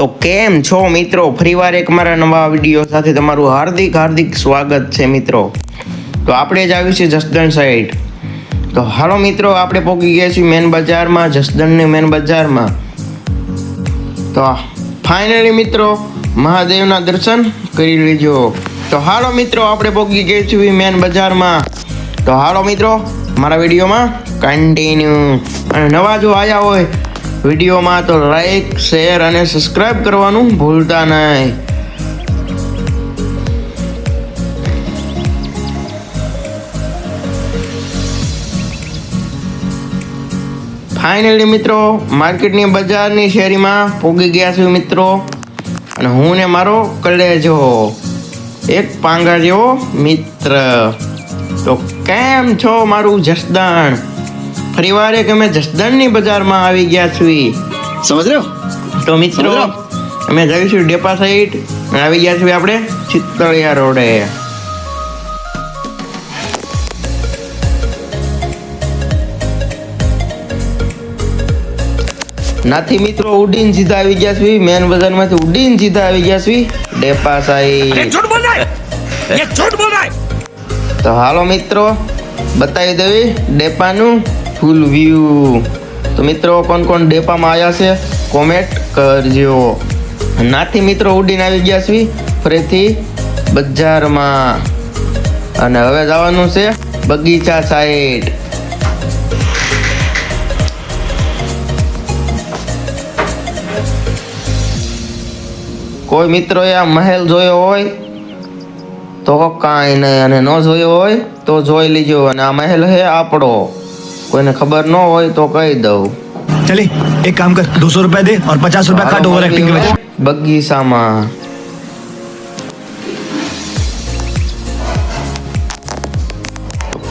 તો કેમ છો મિત્રો? ફરીવાર એક મારા નવા વીડિયો સાથે તમારું હાર્દિક હાર્દિક સ્વાગત છે મિત્રો. તો આપણે જ આવ્યું છે જસદણ સાઈડ તો હાલો મિત્રો, આપણે પહોંચી ગયા છીએ મેન બજારમાં, જસદણની મેન બજારમાં. તો ફાઇનલી મિત્રો, મહાદેવના દર્શન કરી લેજો. તો હાલો મિત્રો, આપણે પહોંચી ગયા છીએ મેન બજારમાં. તો હાલો મિત્રો, મારા વિડીયોમાં કન્ટિન્યુ અને નવા જો આવ્યા હોય વિડીયોમાં તો લાઈક શેર અને સબસ્ક્રાઇબ કરવાનું ભૂલતા નહીં. ફાઇનલી મિત્રો માર્કેટની બજારની શેરીમાં પોગી ગયા છું મિત્રો. અને હું ને મારો કલેજો, એક પાંગા જેવો મિત્ર. તો કેમ છો મારું જસદણ? ફરીવાર એક અમે જસદણની બજારમાં આવી ગયા છીએ. સમજ તો મિત્રો અમે જઈશું ડેપા સાઈડ આવી ગયા છીએ આપણે ચિત્તળિયા રોડે. નાથી મિત્રો ઉડીન સીધા આવી ગયા છે મેન બજારમાંથી ઉડીન સીધા આવી ગયા છે ડેપા સાઈ તો હાલો મિત્રો બતાવી દેવી ડેપાનું ફૂલ વ્યૂ તો મિત્રો, કોણ કોણ ડેપામાં આવ્યા છે? કોમેન્ટ કરજો. નાથી મિત્રો ઉડીને આવી ગયા છીએ ફરીથી બજારમાં. અને હવે જવાનું છે બગીચા સાઈડ કોઈ મિત્રોએ આ મહેલ જોયો હોય, તો કાંઈ નહીં. અને ન જોયો હોય, તો જોઈ લીજો. અને આ મહેલ છે આપણો. કોઈને ખબર ન હોય તો કહી દઉં. ચલે એક કામ કર 200 રૂપિયા દે ઓર 50 રૂપિયા કાટ ઓવર એક્ટિંગ કે બગીચામાં.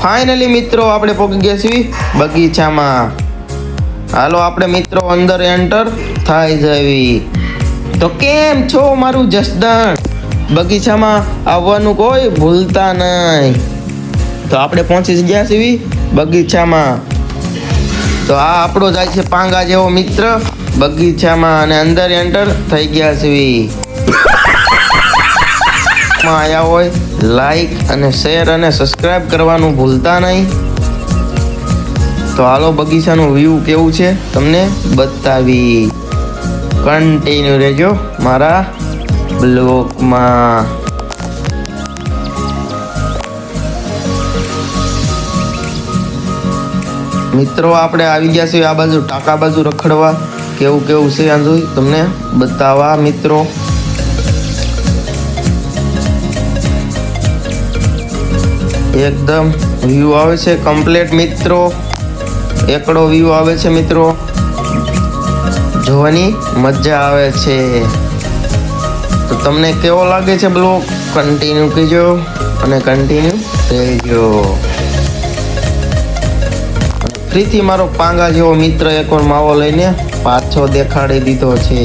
ફાઇનલી મિત્રો આપણે પહોંચી ગયા છીએ બગીચામાં. હાલો આપણે મિત્રો અંદર એન્ટર થાય જવી. તો કેમ છો મારું જસદણ? બગીચામાં આવવાનું કોઈ ભૂલતા નહીં. તો આપણે પહોંચી ગયા છીએ બગીચામાં. તો આ આપણો જાય છે પાંગા જેવો મિત્ર. બગીચામાં અને અંદર એન્ટર થઈ ગયા છીએ. આવ્યા હોય લાઈક અને શેર અને સબસ્ક્રાઇબ કરવાનું ભૂલતા નહીં. તો હાલો બગીચાનું વ્યૂ કેવું છે તમને બતાવી. કન્ટિન્યુ રહેજો મારા બ્લોગમાં મિત્રો, આપણે આવી ગયા છીએ આ બાજુ ટાંકા બાજુ રખડવા. કેવું કેવું છે આ જોઈ? તમને બતાવવા મિત્રો. એકદમ વ્યૂ આવે છે કમ્પ્લેટ મિત્રો. એકડો વ્યૂ આવે છે, મિત્રો. જોવાની મજા આવે છે. તો તમને કેવો લાગે છે બ્લોગ? કન્ટિન્યુ કહેજો અને કન્ટિન્યુ રહેજો ફરીથી મારો પાંગા જેવો મિત્ર એકવાર માવો લઈને પાછો દેખાડી દીધો છે.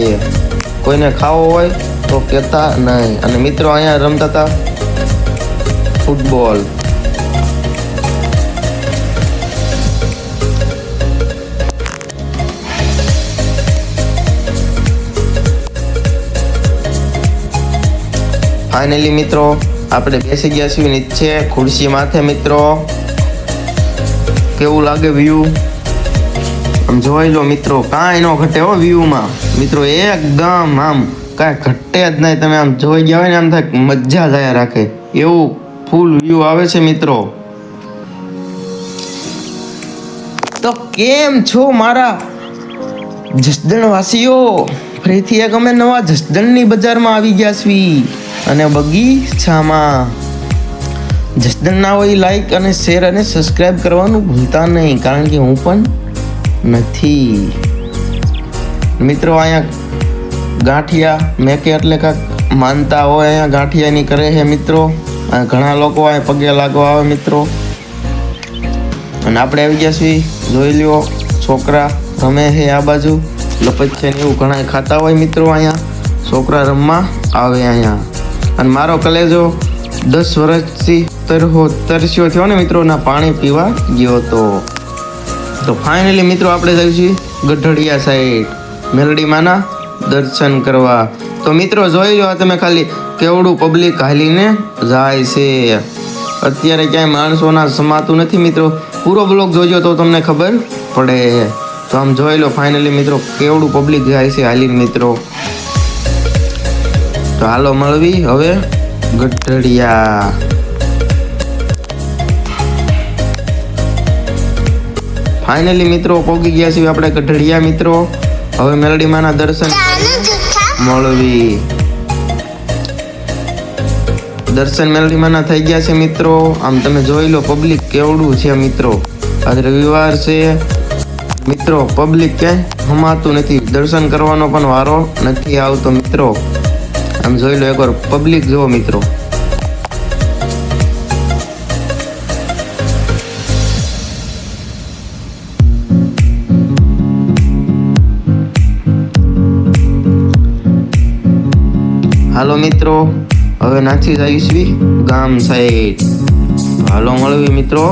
કોઈને ખાવો હોય તો કહેતા નહીં. અને મિત્રો અહીંયા રમતા હતા ફૂટબોલ. ફાઇનલી મિત્રો, આપણે બેસી ગયા છીએ. નીચે ખુરશી માથે, મિત્રો. કેવું લાગે વ્યૂ આમ જોઈ લો મિત્રો, કાંઈ ન ઘટે હો વ્યૂમાં મિત્રો, એકદમ આમ કાંઈ ઘટે જ નહીં. તમે આમ જોઈ ગયા હોય ને, આમ થાય મજા જાય રાખે. એવું ફૂલ વ્યૂ આવે છે મિત્રો. તો કેમ છો મારા જસદણ વાસીઓ ફરીથી એક અમે નવા જસદણની બજારમાં આવી ગયા છીએ. અને બગીચામાં. જસદણ ના હોય લાઈક અને શેર અને સબસ્ક્રાઇબ કરવાનું ભૂલતા નહીં કારણ કે હું પણ નથી મિત્રો અહીંયા ગાંઠિયા મેકે એટલે કાંક માનતા હોય અહીંયા ગાંઠિયાની કરે છે મિત્રો ઘણા લોકો અહીંયા પગે લાગવા આવે મિત્રો અને આપણે આવી ગયા છીએ જોઈ લ્યો છોકરા રમે છે આ બાજુ લપત છે ને એવું ઘણા ખાતા હોય મિત્રો અહીંયા છોકરા રમવા આવે અહીંયા અને મારો કલેજો દસ વર્ષથી તરહો તરસ્યો થયો ને મિત્રોના પાણી પીવા ગયો તો. તો ફાઇનલી મિત્રો આપણે જઈએ છીએ ગઢડિયા સાઈડ મેલડીમાંના દર્શન કરવા. તો મિત્રો જોઈ લો તમે ખાલી કેવડું પબ્લિક હાલીને જાય છે. અત્યારે ક્યાંય માણસોના સમાતું નથી મિત્રો. પૂરો બ્લોગ જોજો તો તમને ખબર પડે. તો આમ જોઈ લો ફાઇનલી મિત્રો કેવડું પબ્લિક જાય છે હાલીને મિત્રો. તો હાલો મળવી હવે. ગઢડિયા. ફાઇનલી મિત્રો પહોંચી ગયા છીએ આપણે ગઢડિયા મિત્રો. હવે મેલડીમાના દર્શન મળવી. દર્શન મેલડીમાના થઈ ગયા છે મિત્રો. આમ તમે જોઈ લો પબ્લિક કેવડું છે મિત્રો. આજ રવિવાર છે. મિત્રો પબ્લિક ક્યાંય હમાતું નથી. દર્શન કરવાનો પણ વારો નથી આવતો મિત્રો. આમ જોઈ લો એકવાર પબ્લિક જુઓ મિત્રો. હાલો મિત્રો, હવે નાચી જઈશું ગામ સાઈડ. હાલો મળવી મિત્રો.